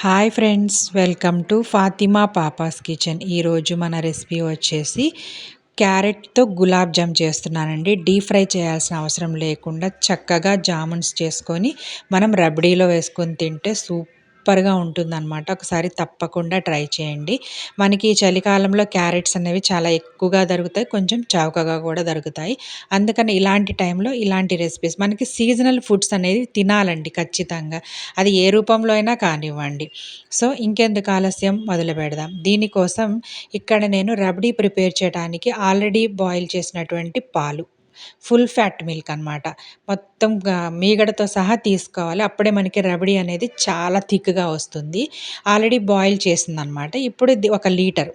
Hi friends welcome to Fatima papa's kitchen. ఈరోజు మన recipe వచ్చేసి క్యారెట్తో గులాబ్ జామ్ చేస్తున్నానండి. డీప్ ఫ్రై చేయాల్సిన అవసరం లేకుండా చక్కగా జామున్స్ చేసుకొని మనం రబడీలో వేసుకొని తింటే సూప్ సూపర్గా ఉంటుందన్నమాట. ఒకసారి తప్పకుండా ట్రై చేయండి. మనకి చలికాలంలో క్యారెట్స్ అనేవి చాలా ఎక్కువగా దొరుకుతాయి. కొంచెం చౌకగా కూడా దొరుకుతాయి. అందుకని ఇలాంటి టైంలో ఇలాంటి రెసిపీస్ మనకి సీజనల్ ఫుడ్స్ అనేది తినాలండి ఖచ్చితంగా. అది ఏ రూపంలో అయినా కానివ్వండి. సో ఇంకెందుకు ఆలస్యం? మొదలు పెడదాం. దీనికోసం ఇక్కడ నేను రబడీ ప్రిపేర్ చేయడానికి ఆల్రెడీ బాయిల్ చేసినటువంటి పాలు. ఫుల్ ఫ్యాట్ మిల్క్ అనమాట మొత్తం మీగడతో సహా తీసుకోవాలి. అప్పుడే మనకి రబడీ అనేది చాలా థిక్గా వస్తుంది. ఆల్రెడీ బాయిల్ చేసిందనమాట ఇప్పుడు ఒక లీటర్.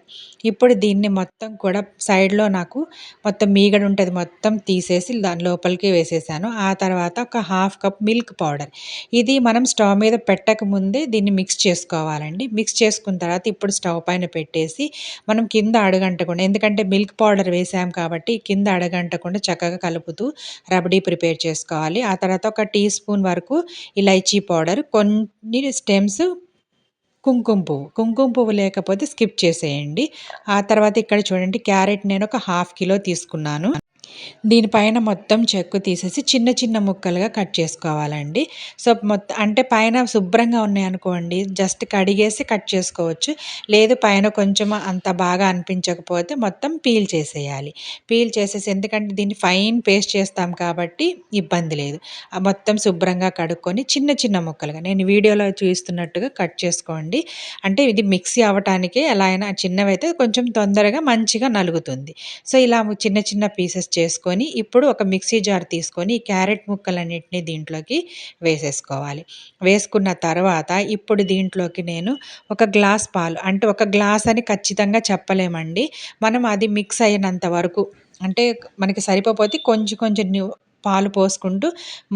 ఇప్పుడు దీన్ని మొత్తం కూడా సైడ్లో నాకు మొత్తం మీగడ ఉంటుంది మొత్తం తీసేసి దాని లోపలికి వేసేసాను. ఆ తర్వాత ఒక హాఫ్ కప్ మిల్క్ పౌడర్. ఇది మనం స్టవ్ మీద పెట్టక ముందే దీన్ని మిక్స్ చేసుకోవాలండి. మిక్స్ చేసుకున్న తర్వాత ఇప్పుడు స్టవ్ పైన పెట్టేసి మనం కింద అడగంటకుండా ఎందుకంటే మిల్క్ పౌడర్ వేసాం కాబట్టి కింద అడగంటకుండా చక్కగా కలుపుతూ రబడీ ప్రిపేర్ చేసుకోవాలి. ఆ తర్వాత ఒక టీ స్పూన్ వరకు ఇలైచీ పౌడర్ కొన్ని స్టెమ్స్ కుంకుమ పువ్వు. కుంకుమ పువ్వు లేకపోతే స్కిప్ చేసేయండి. ఆ తర్వాత ఇక్కడ చూడండి క్యారెట్ నేను ఒక హాఫ్ కిలో తీసుకున్నాను. దీనిపైన మొత్తం చెక్కు తీసేసి చిన్న చిన్న ముక్కలుగా కట్ చేసుకోవాలండి. సో మొత్తం అంటే పైన శుభ్రంగా ఉన్నాయనుకోండి జస్ట్ కడిగేసి కట్ చేసుకోవచ్చు. లేదు పైన కొంచెం అంత బాగా అనిపించకపోతే మొత్తం పీల్ చేసేయాలి. పీల్ చేసేసి ఎందుకంటే దీన్ని ఫైన్ పేస్ట్ చేస్తాం కాబట్టి ఇబ్బంది లేదు. మొత్తం శుభ్రంగా కడుక్కొని చిన్న చిన్న ముక్కలుగా నేను వీడియోలో చూస్తున్నట్టుగా కట్ చేసుకోండి. అంటే ఇది మిక్సీ అవ్వటానికి ఎలా అయినా చిన్నవైతే కొంచెం తొందరగా మంచిగా నలుగుతుంది. సో ఇలా చిన్న చిన్న పీసెస్ చేసుకొని ఇప్పుడు ఒక మిక్సీ జార్ తీసుకొని క్యారెట్ ముక్కలన్నింటినీ దీంట్లోకి వేసేసుకోవాలి. వేసుకున్న తర్వాత ఇప్పుడు దీంట్లోకి నేను ఒక గ్లాస్ పాలు అంటే ఒక గ్లాస్ అని ఖచ్చితంగా చెప్పలేమండి. మనం అది మిక్స్ అయినంత వరకు అంటే మనకి సరిపోతే కొంచెం కొంచెం పాలు పోసుకుంటూ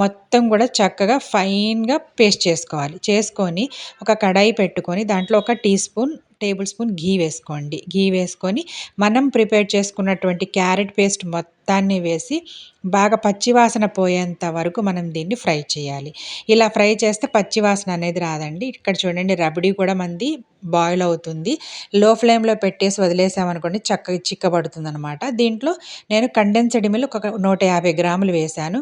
మొత్తం కూడా చక్కగా ఫైన్గా పేస్ట్ చేసుకోవాలి. చేసుకొని ఒక కడాయి పెట్టుకొని దాంట్లో ఒక teaspoon tablespoon ghee వేసుకోండి. ఘీ వేసుకొని మనం ప్రిపేర్ చేసుకున్నటువంటి క్యారెట్ పేస్ట్ మొత్తం మొత్తాన్ని వేసి బాగా పచ్చివాసన పోయేంత వరకు మనం దీన్ని ఫ్రై చేయాలి. ఇలా ఫ్రై చేస్తే పచ్చివాసన అనేది రాదండి. ఇక్కడ చూడండి రబడీ కూడా మంది బాయిల్ అవుతుంది. లో ఫ్లేమ్లో పెట్టేసి వదిలేసామనుకోండి చక్కగా చిక్కబడుతుంది అనమాట దీంట్లో నేను కండెన్స్డ్ మిల్క్ ఒక నూట యాభై గ్రాములు వేశాను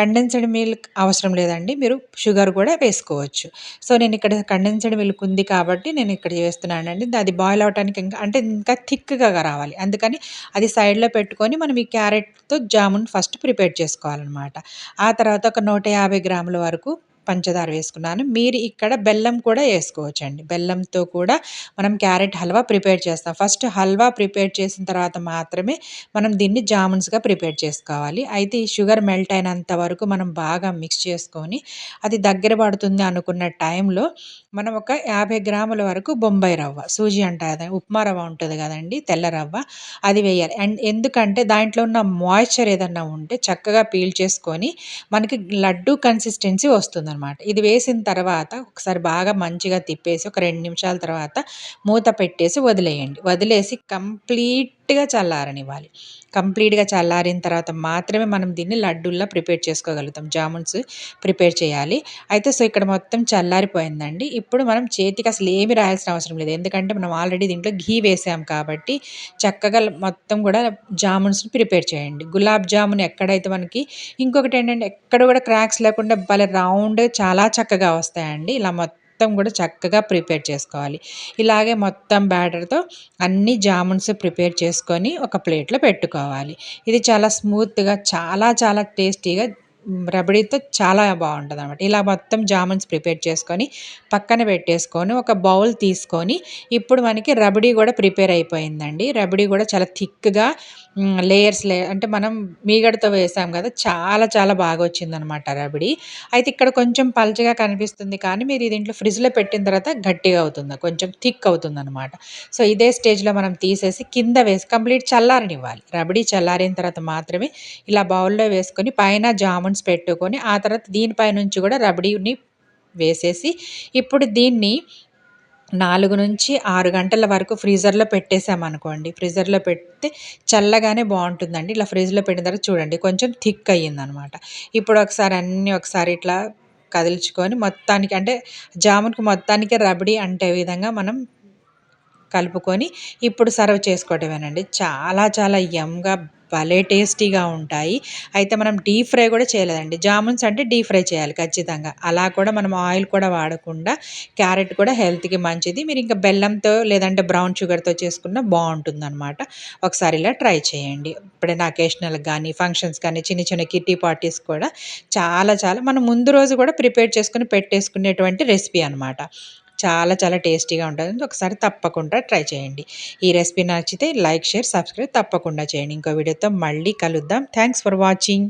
కండెన్స్డ్ మిల్క్ అవసరం లేదండి. మీరు షుగర్ కూడా వేసుకోవచ్చు. సో నేను ఇక్కడ కండెన్స్డ్ మిల్క్ ఉంది కాబట్టి నేను ఇక్కడ చేస్తున్నానండి అది బాయిల్ అవడానికి ఇంకా అంటే ఇంకా థిక్గా రావాలి. అందుకని అది సైడ్లో పెట్టుకొని మనం ఈ క్యారెట్ క్యారెట్తో జామున్ ఫస్ట్ ప్రిపేర్ చేసుకోవాలన్నమాట. ఆ తర్వాత ఒక నూట యాభై గ్రాముల వరకు పంచదార వేసుకున్నాను. మీరు ఇక్కడ బెల్లం కూడా వేసుకోవచ్చండి. బెల్లంతో కూడా మనం క్యారెట్ హల్వా ప్రిపేర్ చేస్తాం. ఫస్ట్ హల్వా ప్రిపేర్ చేసిన తర్వాత మాత్రమే మనం దీన్ని జామున్స్గా ప్రిపేర్ చేసుకోవాలి. అయితే ఈ షుగర్ మెల్ట్ అయినంత వరకు మనం బాగా మిక్స్ చేసుకొని అది దగ్గర పడుతుంది అనుకున్న టైంలో మనం ఒక యాభై గ్రాముల వరకు బొంబాయి రవ్వ సూజీ అంటే ఉప్మా రవ్వ ఉంటుంది కదండి తెల్ల రవ్వ అది వేయాలి. అండ్ ఎందుకంటే దాంట్లో ఉన్న మాయిశ్చర్ ఏదన్నా ఉంటే చక్కగా పీల్ చేసుకొని మనకి లడ్డు కన్సిస్టెన్సీ వస్తుంది అనమాట ఇది వేసిన తర్వాత ఒకసారి బాగా మంచిగా తిప్పేసి ఒక రెండు నిమిషాల తర్వాత మూత పెట్టేసి వదిలేయండి. వదిలేసి కంప్లీట్ గట్టిగా చల్లారనివ్వాలి. కంప్లీట్గా చల్లారిన తర్వాత మాత్రమే మనం దీన్ని లడ్డూల్లా ప్రిపేర్ చేసుకోగలుగుతాం. జామున్స్ ప్రిపేర్ చేయాలి. అయితే సో ఇక్కడ మొత్తం చల్లారిపోయిందండి. ఇప్పుడు మనం చేతికి అసలు ఏమి రాయాల్సిన అవసరం లేదు. ఎందుకంటే మనం ఆల్రెడీ దీంట్లో ఘీ వేసాం కాబట్టి చక్కగా మొత్తం కూడా జామున్స్ని ప్రిపేర్ చేయండి. గులాబ్ జామున్ ఎక్కడైతే మనకి ఇంకొకటి ఏంటంటే ఎక్కడ కూడా క్రాక్స్ లేకుండా భలే రౌండ్ చాలా చక్కగా వస్తాయండి. ఇలా మొత్తం మొత్తం కూడా చక్కగా ప్రిపేర్ చేసుకోవాలి. ఇలాగే మొత్తం బ్యాటర్తో అన్ని జామున్స్ ప్రిపేర్ చేసుకొని ఒక ప్లేట్లో పెట్టుకోవాలి. ఇది చాలా స్మూత్గా చాలా చాలా టేస్టీగా రబడీతో చాలా బాగుంటుంది అనమాట ఇలా మొత్తం జామున్స్ ప్రిపేర్ చేసుకొని పక్కన పెట్టేసుకొని ఒక బౌల్ తీసుకొని ఇప్పుడు మనకి రబడీ కూడా ప్రిపేర్ అయిపోయిందండి. రబడీ కూడా చాలా థిక్గా లేయర్స్ లే అంటే మనం మీగడతో వేసాం కదా చాలా చాలా బాగా వచ్చిందనమాట రబడీ. అయితే ఇక్కడ కొంచెం పల్చగా కనిపిస్తుంది కానీ మీరు దీంట్లో ఫ్రిడ్జ్లో పెట్టిన తర్వాత గట్టిగా అవుతుంది కొంచెం థిక్ అవుతుంది అనమాట సో ఇదే స్టేజ్లో మనం తీసేసి కింద వేసి కంప్లీట్ చల్లారనివ్వాలి. రబడీ చల్లారిన తర్వాత మాత్రమే ఇలా బౌల్లో వేసుకొని పైన జామున్స్ పెట్టుకొని ఆ తర్వాత దీనిపై నుంచి కూడా రబడీని వేసేసి ఇప్పుడు దీన్ని నాలుగు నుంచి ఆరు గంటల వరకు ఫ్రీజర్లో పెట్టేసామనుకోండి ఫ్రీజర్లో పెడితే చల్లగానే బాగుంటుందండి. ఇలా ఫ్రిడ్జ్లో పెట్టిన తర్వాత చూడండి కొంచెం థిక్ అయ్యిందనమాట. ఇప్పుడు ఒకసారి అన్నీ ఒకసారి ఇట్లా కదిల్చుకొని మొత్తానికి అంటే జామున్కి మొత్తానికి రబడి అంటే విధంగా మనం కలుపుకొని ఇప్పుడు సర్వ్ చేసుకోవటమేనండి. చాలా చాలా యమ్గా భలే టేస్టీగా ఉంటాయి. అయితే మనం డీప్ ఫ్రై కూడా చేయలేదండి. జామున్స్ అంటే డీప్ ఫ్రై చేయాలి ఖచ్చితంగా. అలా కూడా మనం ఆయిల్ కూడా వాడకుండా క్యారెట్ కూడా హెల్త్కి మంచిది. మీరు ఇంకా బెల్లంతో లేదంటే బ్రౌన్ షుగర్తో చేసుకున్న బాగుంటుంది అనమాట ఒకసారి ఇలా ట్రై చేయండి. ఎప్పుడైనా అకేషనల్కి కానీ ఫంక్షన్స్ కానీ చిన్న చిన్న కిట్టి పార్టీస్ కూడా చాలా చాలా మనం ముందు రోజు కూడా ప్రిపేర్ చేసుకుని పెట్టేసుకునేటువంటి రెసిపీ అనమాట చాలా చాలా టేస్టీగా ఉంటుంది. ఒకసారి తప్పకుండా ట్రై చేయండి. ఈ రెసిపీ నచ్చితే లైక్ షేర్ సబ్స్క్రైబ్ తప్పకుండా చేయండి. ఇంకో వీడియోతో మళ్ళీ కలుద్దాం. Thanks for watching.